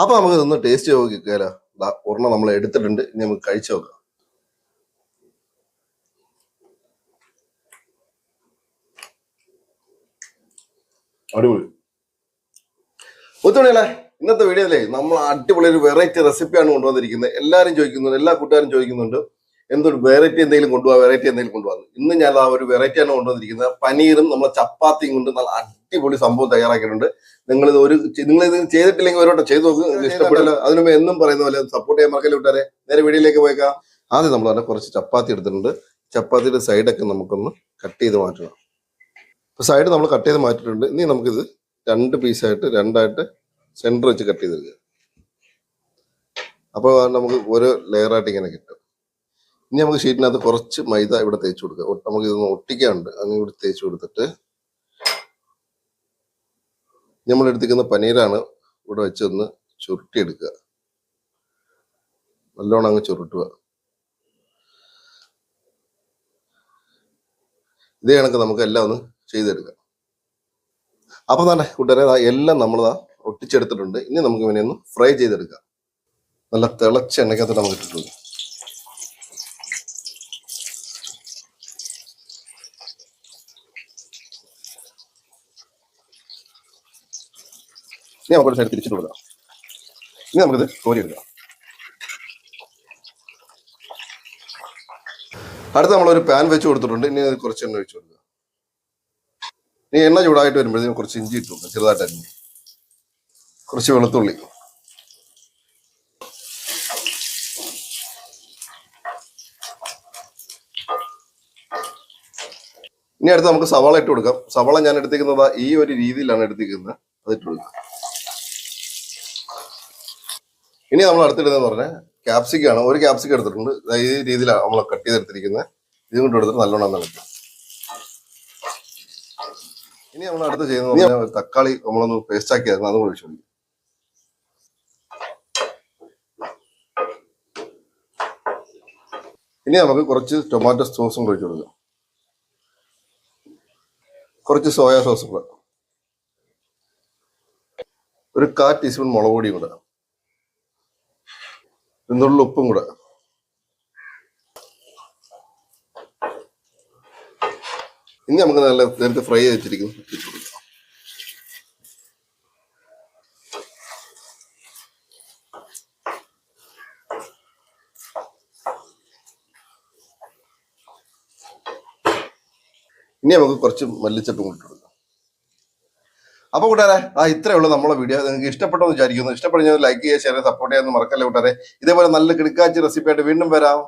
അപ്പൊ നമുക്ക് ഇതൊന്ന് ടേസ്റ്റ് നോക്കിക്കാലോ ഒരെണ്ണം നമ്മൾ എടുത്തിട്ടുണ്ട്. ഇനി നമുക്ക് കഴിച്ചു നോക്കാം. അടിപൊളി. ഒത്തുമണിയല്ലേ ഇന്നത്തെ വീഡിയോയിലേ നമ്മൾ അടിപൊളി ഒരു വെറൈറ്റി റെസിപ്പിയാണ് കൊണ്ടുവന്നിരിക്കുന്നത്. എല്ലാവരും ചോദിക്കുന്നുണ്ട് എല്ലാ കൂട്ടുകാരും ചോദിക്കുന്നുണ്ട്. എന്തൊരു വെറൈറ്റി എന്തെങ്കിലും കൊണ്ടുപോകാം വെറൈറ്റി എന്തെങ്കിലും കൊണ്ടുപോകാം ഇന്ന് ഞാൻ ആ ഒരു വെറൈറ്റിയാണ് കൊണ്ടുവന്നിരിക്കുന്നത്. പനീറും നമ്മളെ ചപ്പാത്തിയും കൊണ്ട് നല്ല അടിപൊളി സംഭവം തയ്യാറാക്കിയിട്ടുണ്ട്. നിങ്ങൾ ഇത് ഒരു നിങ്ങൾ ഇത് ചെയ്തിട്ടില്ലെങ്കിൽ ഒരു ചെയ്തു ചെയ്ത് നോക്ക് ഇഷ്ടപ്പെടില്ല അതിനു എന്നും പറയുന്ന പോലെ സപ്പോർട്ട് ചെയ്യാൻ മറക്കല്ലേ വിട്ടാരെ നേരെ വീഡിയോയിലേക്ക് പോയേക്കാം. ആദ്യം നമ്മൾ തന്നെ കുറച്ച് ചപ്പാത്തി എടുത്തിട്ടുണ്ട്. ചപ്പാത്തിയുടെ സൈഡൊക്കെ നമുക്കൊന്ന് കട്ട് ചെയ്ത് മാറ്റണം. ഇപ്പൊ സൈഡ് നമ്മൾ കട്ട് ചെയ്ത് മാറ്റിയിട്ടുണ്ട്. ഇനി നമുക്കിത് രണ്ട് പീസായിട്ട് രണ്ടായിട്ട് സെന്റർ വെച്ച് കട്ട് ചെയ്തെടുക്കുക അപ്പോൾ നമുക്ക് ഓരോ ലെയറായിട്ട് ഇങ്ങനെ കിട്ടും. ഇനി നമുക്ക് ഷീറ്റിനകത്ത് കുറച്ച് മൈദ ഇവിടെ തേച്ച് കൊടുക്കുക. നമുക്ക് ഇതൊന്ന് ഒട്ടിക്കാണ്ട് അങ്ങനെ ഇവിടെ തേച്ച് കൊടുത്തിട്ട് നമ്മൾ എടുത്തിരിക്കുന്ന പനീരാണ് ഇവിടെ വെച്ചൊന്ന് ചുരുട്ടിയെടുക്കുക. നല്ലോണം അങ്ങ് ചുരുട്ടുക. ഇതേ കണക്ക് നമുക്ക് എല്ലാം ഒന്ന് ചെയ്തെടുക്കാം. അപ്പൊ തന്നെ കൂട്ടുകാരെ എല്ലാം നമ്മൾ ഒട്ടിച്ചെടുത്തിട്ടുണ്ട്. ഇനി നമുക്ക് ഇവനെ ഒന്ന് ഫ്രൈ ചെയ്തെടുക്കാം. നല്ല തിളച്ച എണ്ണയ്ക്കകത്ത് നമുക്ക് ഇട്ടിട്ടുണ്ട്. ഇനി നമുക്കൊരു സൈഡ് തിരിച്ചിട്ട് കൊടുക്കാം. ഇനി നമുക്കിത് കോരിയെടുക്കാം അടുത്ത് നമ്മളൊരു പാൻ വെച്ച് കൊടുത്തിട്ടുണ്ട്. ഇനി കുറച്ച് എണ്ണ ഒഴിച്ചു കൊടുക്കുക ഇനി എണ്ണ ചൂടായിട്ട് വരുമ്പോഴത്തേക്കും കുറച്ച് ഇഞ്ചി ഇട്ട് കൊടുക്കുക ചെറുതായിട്ട് അരിഞ്ഞ്. കുറച്ച് വെളുത്തുള്ളി. ഇനി അടുത്ത് നമുക്ക് സവാള ഇട്ട് കൊടുക്കാം. സവാള ഞാൻ എടുത്തിരിക്കുന്നത് ഈ ഒരു രീതിയിലാണ് എടുത്തിരിക്കുന്നത്. അത് ഇട്ട് കൊടുക്കാം. ഇനി നമ്മൾ അടുത്തിടുന്നതെന്ന് പറഞ്ഞാൽ ക്യാപ്സിക്കാണ് ഒരു ക്യാപ്സിക്ക എടുത്തിട്ടുണ്ട്. ഈ രീതിയിലാണ് നമ്മൾ കട്ട് ചെയ്തെടുത്തിരിക്കുന്നത് ഇതും കൊണ്ട് എടുത്തിട്ട് നല്ലോണം നടക്കും ഇനി നമ്മൾ അടുത്ത് ചെയ്യുന്നത് തക്കാളി നമ്മളൊന്ന് പേസ്റ്റ് ആക്കിയായിരുന്നു അതും ഒഴിച്ചു ഇനി നമുക്ക് കുറച്ച് ടൊമാറ്റോ സോസും ഒഴിച്ചു കൊടുക്കാം. കുറച്ച് സോയാ സോസും കൂടെ. ഒരു കാ ടീസ്പൂൺ മുളക് പൊടിയും കൂടെ. എന്നുള്ള ഉപ്പും കൂടെ. ഇനി നമുക്ക് നല്ല നേരത്തെ ഫ്രൈ ചെയ്ത് വെച്ചിരിക്കുന്നു ഇനി നമുക്ക് കുറച്ച് മല്ലിച്ചപ്പും കൂടി ഇട്ട് കൊടുക്കാം അപ്പൊ കൂട്ടുകാരെ ആ ഇത്രയേ ഉള്ളൂ നമ്മളെ വീഡിയോ നിങ്ങൾക്ക് ഇഷ്ടപ്പെട്ടെന്ന് വിചാരിക്കുന്നു. ഇഷ്ടപ്പെടുന്നത് ലൈക്ക് ചെയ്യുക ഷെയർ സപ്പോർട്ട് ചെയ്യാൻ മറക്കല്ലേ കൂട്ടുകാരെ. ഇതേപോലെ നല്ല കിടക്കാച്ചി റെസിപ്പി ആയിട്ട് വീണ്ടും വരാം.